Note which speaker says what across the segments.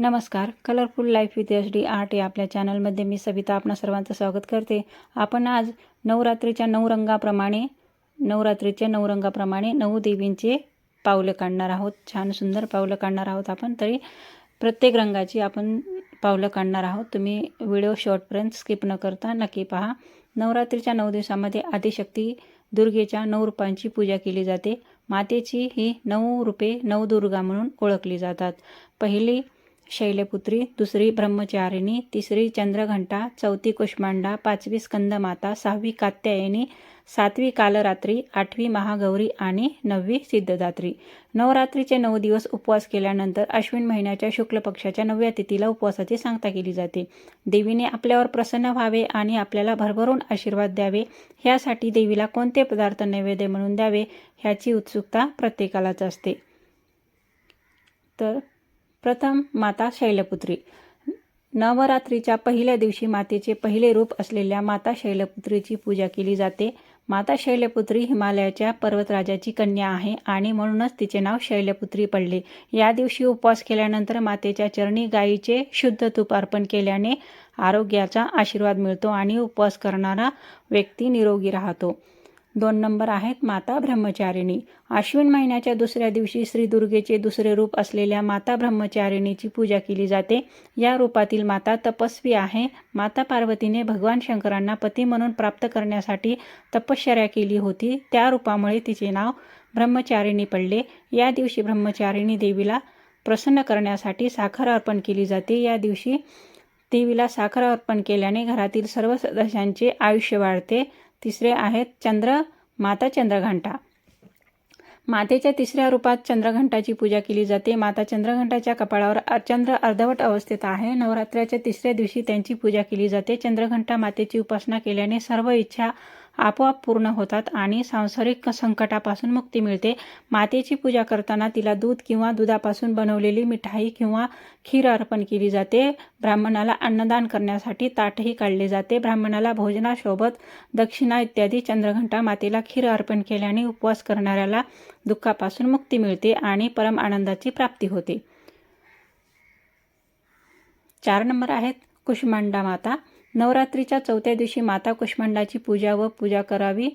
Speaker 1: नमस्कार. Colourful life with H D art या आपल्या चॅनलमध्ये मी सविता आपणा सर्वांचं स्वागत करते. आपण आज नवरात्रीच्या नऊ रंगाप्रमाणे नवरात्रीच्या नऊ रंगाप्रमाणे नऊ देवींचे पावलं काढणार आहोत. छान सुंदर पावलं काढणार आहोत आपण. तरी प्रत्येक रंगाची आपण पावलं काढणार आहोत. तुम्ही व्हिडिओ शॉर्टपर्यंत स्किप न करता नक्की पहा. नवरात्रीच्या नऊ दिवसामध्ये आदिशक्ती दुर्गेच्या नऊ रूपांची पूजा केली जाते. मातेची ही नऊ रूपे नवदुर्गा म्हणून ओळखली जातात. पहिली शैलपुत्री दुसरी ब्रह्मचारिणी तिसरी चंद्रघंटा चौथी कुष्मांडा पाचवी स्कंदमाता सहावी कात्यायनी सातवी कालरात्री आठवी महागौरी आणि नववी सिद्धदात्री. नवरात्रीचे नऊ दिवस उपवास केल्यानंतर अश्विन महिन्याच्या शुक्ल पक्षाच्या नवव्या तिथीला उपवासाची सांगता केली जाते. देवीने आपल्यावर प्रसन्न व्हावे आणि आपल्याला भरभरून आशीर्वाद द्यावे ह्यासाठी देवीला कोणते पदार्थ नैवेद्य म्हणून द्यावे ह्याची उत्सुकता प्रत्येकालाच असते. तर प्रथम माता शैलपुत्री. नवरात्रीच्या पहिल्या दिवशी मातेचे पहिले रूप असलेल्या माता शैलपुत्रीची पूजा केली जाते. माता शैलपुत्री हिमालयाच्या पर्वतराजाची कन्या आहे आणि म्हणूनच तिचे नाव शैलपुत्री पडले. या दिवशी उपवास केल्यानंतर मातेच्या चरणी गायीचे शुद्ध तूप अर्पण केल्याने आरोग्याचा आशीर्वाद मिळतो आणि उपवास करणारा व्यक्ती निरोगी राहतो. दोन नंबर आहेत माता ब्रह्मचारिणी. आश्विन महिन्याच्या दुसऱ्या दिवशी श्री दुर्गेचे दुसरे रूप असलेल्या माता ब्रह्मचारिणीची पूजा केली जाते. या रूपातील माता तपस्वी आहे. माता पार्वतीने भगवान शंकरांना पती म्हणून प्राप्त करण्यासाठी तपश्चर्या केली होती. त्या रूपामुळे तिचे नाव ब्रह्मचारिणी पडले. या दिवशी ब्रह्मचारिणी देवीला प्रसन्न करण्यासाठी साखर अर्पण केली जाते. या दिवशी देवीला साखर अर्पण केल्याने घरातील सर्व सदस्यांचे आयुष्य वाढते. तिसरे आहेत चंद्र माता चंद्रघंटा. मातेच्या तिसऱ्या रूपात चंद्रघंटाची पूजा केली जाते. माता चंद्रघंटाच्या कपाळावर चंद्र अर्धवट अवस्थेत आहे. नवरात्राच्या तिसऱ्या दिवशी त्यांची पूजा केली जाते. चंद्रघंटा मातेची उपासना केल्याने सर्व इच्छा आपोआप पूर्ण होतात आणि सांसारिक संकटापासून मुक्ती मिळते. मातेची पूजा करताना तिला दूध किंवा दुधापासून बनवलेली मिठाई किंवा खीर अर्पण केली जाते. ब्राह्मणाला अन्नदान करण्यासाठी ताटही काढले जाते. ब्राह्मणाला भोजनासोबत दक्षिणा इत्यादी चंद्रघंटा मातेला खीर अर्पण केल्याने उपवास करणाऱ्याला दुःखापासून मुक्ती मिळते आणि परम आनंदाची प्राप्ती होते. चार नंबर आहेत कुष्मांडा माता. नवरात्रीच्या चौथ्या दिवशी माता कुष्मांडाची पूजा व पूजा करावी.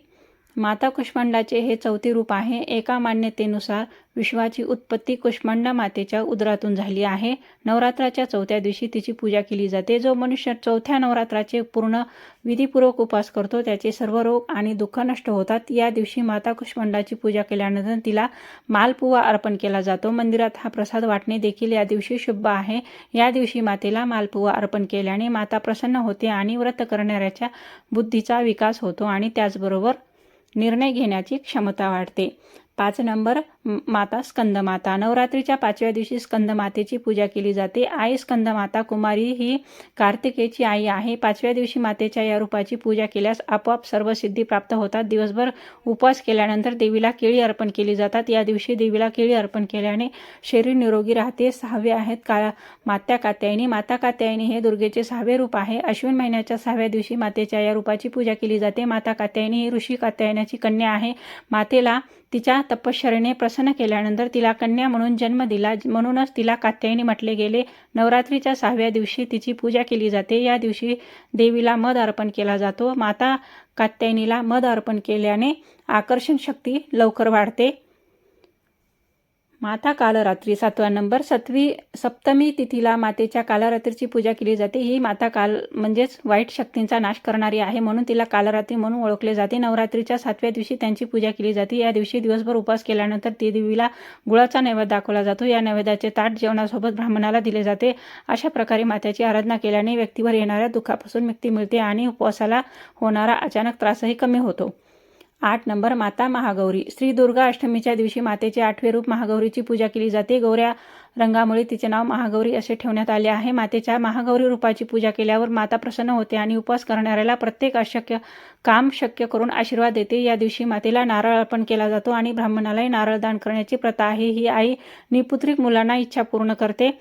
Speaker 1: माता कुष्मांडाचे हे चौथे रूप आहे. एका मान्यतेनुसार विश्वाची उत्पत्ती कुष्मांडा मातेच्या उदरातून झाली आहे. नवरात्राच्या चौथ्या दिवशी तिची पूजा केली जाते. जो मनुष्य चौथ्या नवरात्राचे पूर्ण विधीपूर्वक उपास करतो त्याचे सर्व रोग आणि दुःख नष्ट होतात. या दिवशी माता कुष्मांडाची पूजा केल्यानंतर तिला मालपुवा अर्पण केला जातो. मंदिरात हा प्रसाद वाटणे देखील या दिवशी शुभ आहे. या दिवशी मातेला मालपुवा अर्पण केल्याने माता प्रसन्न होते आणि व्रत करणाऱ्याच्या बुद्धीचा विकास होतो आणि त्याचबरोबर निर्णय घेण्याची क्षमता वाढते. पाच नंबर माता स्कंदमाता. नवरात्रीच्या पाचव्या दिवशी स्कंदमातेची पूजा केली जाते. आई स्कंदमाता कुमारी ही कार्तिकेची आई आहे. पाचव्या दिवशी मातेच्या या रूपाची पूजा केल्यास आपोआप सर्व सिद्धी प्राप्त होतात. दिवसभर उपवास केल्यानंतर देवीला केळी अर्पण केली जातात. या दिवशी देवीला केळी अर्पण केल्याने शरीर निरोगी राहते. सहावे आहेत का मात्या कात्यायनी. माता कात्यायनी हे दुर्गेचे सहावे रूप आहे. अश्विन महिन्याच्या सहाव्या दिवशी मातेच्या या रूपाची पूजा केली जाते. माता कात्यायनी ही ऋषी कात्यायनाची कन्या आहे. मातेला तिच्या तपश्चरेने प्रसन्न केल्यानंतर तिला कन्या म्हणून जन्म दिला म्हणूनच तिला कात्यायनी म्हटले गेले. नवरात्रीच्या सहाव्या दिवशी तिची पूजा केली जाते. या दिवशी देवीला मध अर्पण केला जातो. माता कात्यायनीला मध अर्पण केल्याने आकर्षण शक्ती लवकर वाढते. माता कालरात्री सातवा नंबर सातवी सप्तमी तिथीला मातेच्या कालरात्रीची पूजा केली जाते. ही माता काल म्हणजेच वाईट शक्तींचा नाश करणारी आहे म्हणून तिला कालरात्री म्हणून ओळखले जाते. नवरात्रीच्या सातव्या दिवशी त्यांची पूजा केली जाते. या दिवशी दिवसभर उपवास केल्यानंतर ती देवीला गुळाचा नैवेद्य दाखवला जातो. या नैवेद्याचे ताट जेवणासोबत ब्राह्मणाला दिले जाते. अशा प्रकारे मातेची आराधना केल्याने व्यक्तीवर येणाऱ्या दुःखापासून मुक्ती मिळते आणि उपवासाला होणारा अचानक त्रासही कमी होतो. आठ नंबर माता महागौरी. श्री दुर्गा अष्टमीच्या दिवशी मातेचे आठवे रूप महागौरीची पूजा केली जाते. गौऱ्या रंगामुळे तिचे नाव महागौरी असे ठेवण्यात आले आहे. मातेच्या महागौरी रूपाची पूजा केल्यावर माता प्रसन्न होते आणि उपवास करणाऱ्याला प्रत्येक अशक्य काम शक्य करून आशीर्वाद देते. या दिवशी मातेला नारळ अर्पण केला जातो आणि ब्राह्मणालाही नारळ दान करण्याची प्रथा आहे. ही आई निपुत्रिक मुलांना इच्छा पूर्ण करते.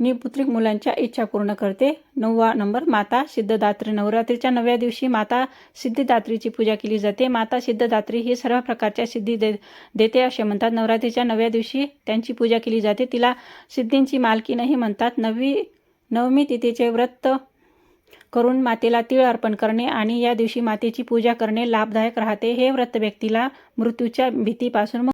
Speaker 1: निपुत्रिक मुलांच्या इच्छा पूर्ण करते. नववा नंबर माता सिद्धदात्री. नवरात्रीच्या नवव्या दिवशी माता सिद्धिदात्रीची पूजा केली जाते. माता सिद्धदात्री ही सर्व प्रकारच्या सिद्धी दे देते असे म्हणतात. नवरात्रीच्या नवव्या दिवशी त्यांची पूजा केली जाते. तिला सिद्धींची मालकीनही म्हणतात. नववी नवमी तिथीचे व्रत करून मातेला तीळ अर्पण करणे आणि या दिवशी मातेची पूजा करणे लाभदायक राहते. हे व्रत व्यक्तीला मृत्यूच्या भीतीपासून